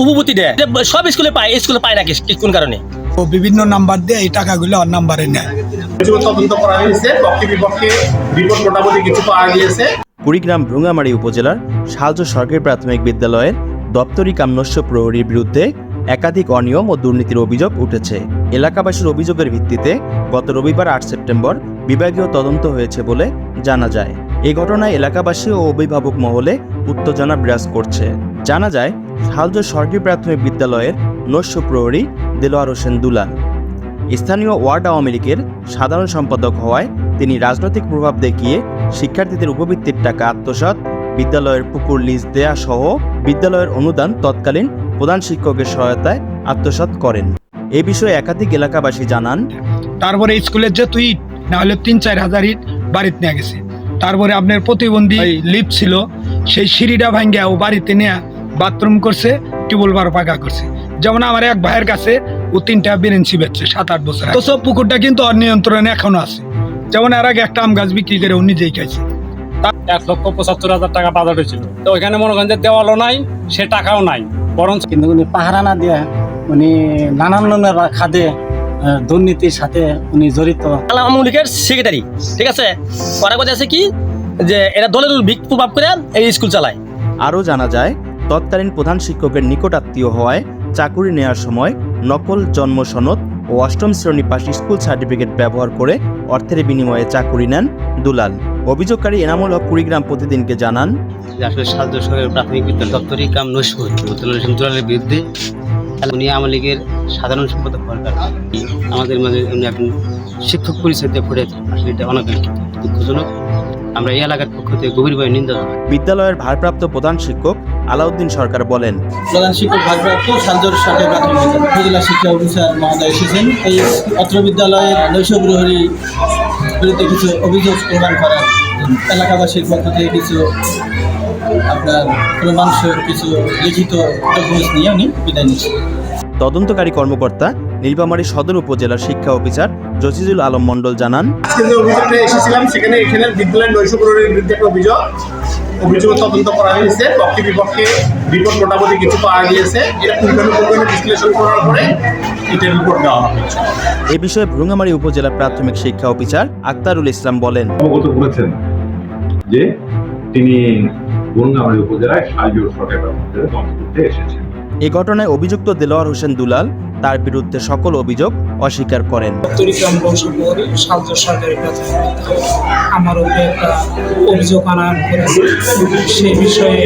উপভূতি দেয়। সব স্কুলে পায় স্কুলে পায় নাকি কোন কারণে? ও বিভিন্ন নাম্বার দিয়ে এই টাকাগুলো ওর নাম্বারে নেয়। তদন্ত করা হয়েছে পক্ষে বিপক্ষে রিপোর্ট মোটামুটি কিছু পাওয়া গিয়েছে। কুড়িগ্রাম ভ্রুঙ্গামারী উপজেলার শালজ সরকারি প্রাথমিক বিদ্যালয়ের দপ্তরি কামনস্য প্রহরীর বিরুদ্ধে একাধিক অনিয়ম ও দুর্নীতির অভিযোগ উঠেছে। এলাকাবাসীর অভিযোগের ভিত্তিতে গত রবিবার আট সেপ্টেম্বর বিভাগীয় তদন্ত হয়েছে বলে জানা যায়। এই ঘটনায় এলাকাবাসী ও অভিভাবক মহলে উত্তেজনা বিরাজ করছে। জানা যায় শালজ সরকারি প্রাথমিক বিদ্যালয়ের নস্য প্রহরী দেলোয়ার হোসেন দুলাল। স্থানীয় ওয়ার্ড আওয়ামী লীগের সাধারণ সম্পাদক হওয়ায় তিনি রাজনৈতিক প্রভাব দেখিয়ে শিক্ষার্থীদের উপবৃত্তির টাকা আত্মসাৎ বিদ্যালয়ের পুকুর লিজ দেয়া সহ বিদ্যালয়ের অনুদান তৎকালীন প্রধান শিক্ষকের সহায়তায় আত্মসাৎ করেন। এ বিষয়ে একাধিক এলাকাবাসী জানান তারপরে স্কুলের যে তুই না হলে তিন চার হাজার ইট বাড়িতে নিয়ে গেছে। তারপরে আপনার প্রতিবন্ধী লিফট ছিল সেই সিঁড়িটা ভাঙ্গিয়া ও বাড়িতে নিয়ে বাথরুম করছে টিউবওয়েল বার পাকা করছে। যেমন আমার এক ভাইয়ের কাছে ও তিনটা বেরেন্সি বেচছে সাত আট বছর তো সব পুকুরটা কিন্তু অর নিয়ন্ত্রণে এখনও আছে। যেমন আর আগে একটা আম গাছ বিক্রি করে ও নিজেই খাইছে। এক লক্ষ পঁচাত্তর হাজার টাকা বাজার হয়েছিল। তো ওইখানে মনে করেন যে দেওয়ালও নাই সে টাকাও নাই বরং কিন্তু উনি পাহারা না দিয়ে উনি নানান ধরনের খাদে দুর্নীতির সাথে উনি জড়িত। আওয়ামী লীগের সেক্রেটারি ঠিক আছে? করা কথা আছে কি? যে এরা দলের ভিক প্রভাব করে এই স্কুল চালায়। আরও জানা যায় তৎকালীন প্রধান শিক্ষকের নিকট আত্মীয় হওয়ায় চাকুরি নেওয়ার সময় নকল জন্ম সনদ ও অষ্টম শ্রেণি পাশ স্কুল সার্টিফিকেট ব্যবহার করে অর্থের বিনিময়ে চাকুরি নেন দুলাল। অভিযোগকারী এনামুল হক কুড়িগ্রাম প্রতিদিনকে জানান আসলে সাহায্য সরকারের প্রাথমিক বিদ্যালয় দপ্তরি কাম নৈশভূত দুলালের বিরুদ্ধে। উনি আওয়ামী লীগের সাধারণ সম্পাদক হওয়ার আমাদের মাঝে উনি এখন শিক্ষক পরিচয় দিয়ে আছেন। আসলে এটা অনেক দুঃখজনক। আমরা এই এলাকার পক্ষ থেকে গভীরভাবে নিন্দা জানাই। বিদ্যালয়ের ভারপ্রাপ্ত প্রধান শিক্ষক আলাউদ্দিন সরকার বলেন প্রধান শিক্ষক ভারপ্রাপ্ত সালজর সরকারি প্রাথমিক উপজেলা শিক্ষা অফিসার মহোদয় এসেছেন। এই অত্র বিদ্যালয়ের নৈশ প্রহরী বিরুদ্ধে কিছু অভিযোগ প্রদান করার এলাকাবাসীর পক্ষ থেকে কিছু আপনার প্রমাণসহ কিছু লিখিত ডকুমেন্টস নিয়ে উনি বিদায় নিচ্ছেন তদন্তকারী কর্মকর্তা নীলপামারী সদর উপজেলার শিক্ষা অফিসার জসিজুল আলম মন্ডল জানান আজকে যে অভিযোগটা এসেছিলাম সেখানে এখানে বিদ্যালয়ের নৈশ প্রহরীর বিরুদ্ধে একটা অভিযোগ। অভিযোগ তদন্ত করা হয়েছে। পক্ষে বিপক্ষে রিপোর্ট মোটামুটি কিছু পাওয়া গিয়েছে। এটা পুঙ্খানুপুঙ্খানু বিশ্লেষণ করার পরে এটা রিপোর্ট দেওয়া হবে। এ বিষয়ে ভ্রুঙ্গামারী উপজেলা প্রাথমিক শিক্ষা অফিসার আক্তারুল ইসলাম বলেন অবগত করেছেন যে তিনি গঙ্গামারী উপজেলায় সাহায্য সরকারি করতে এসেছেন। এ ঘটনায় অভিযুক্ত দেলোয়ার হোসেন দুলাল তার বিরুদ্ধে সকল অভিযোগ অস্বীকার করেন। আমার উপরে একটা অভিযোগ আনা করেছে। সেই বিষয়ে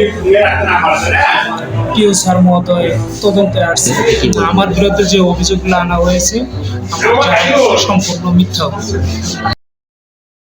টিও স্যার মহোদয় তদন্তে আসছে। কিন্তু আমার বিরুদ্ধে যে অভিযোগগুলো আনা হয়েছে সম্পূর্ণ মিথ্যা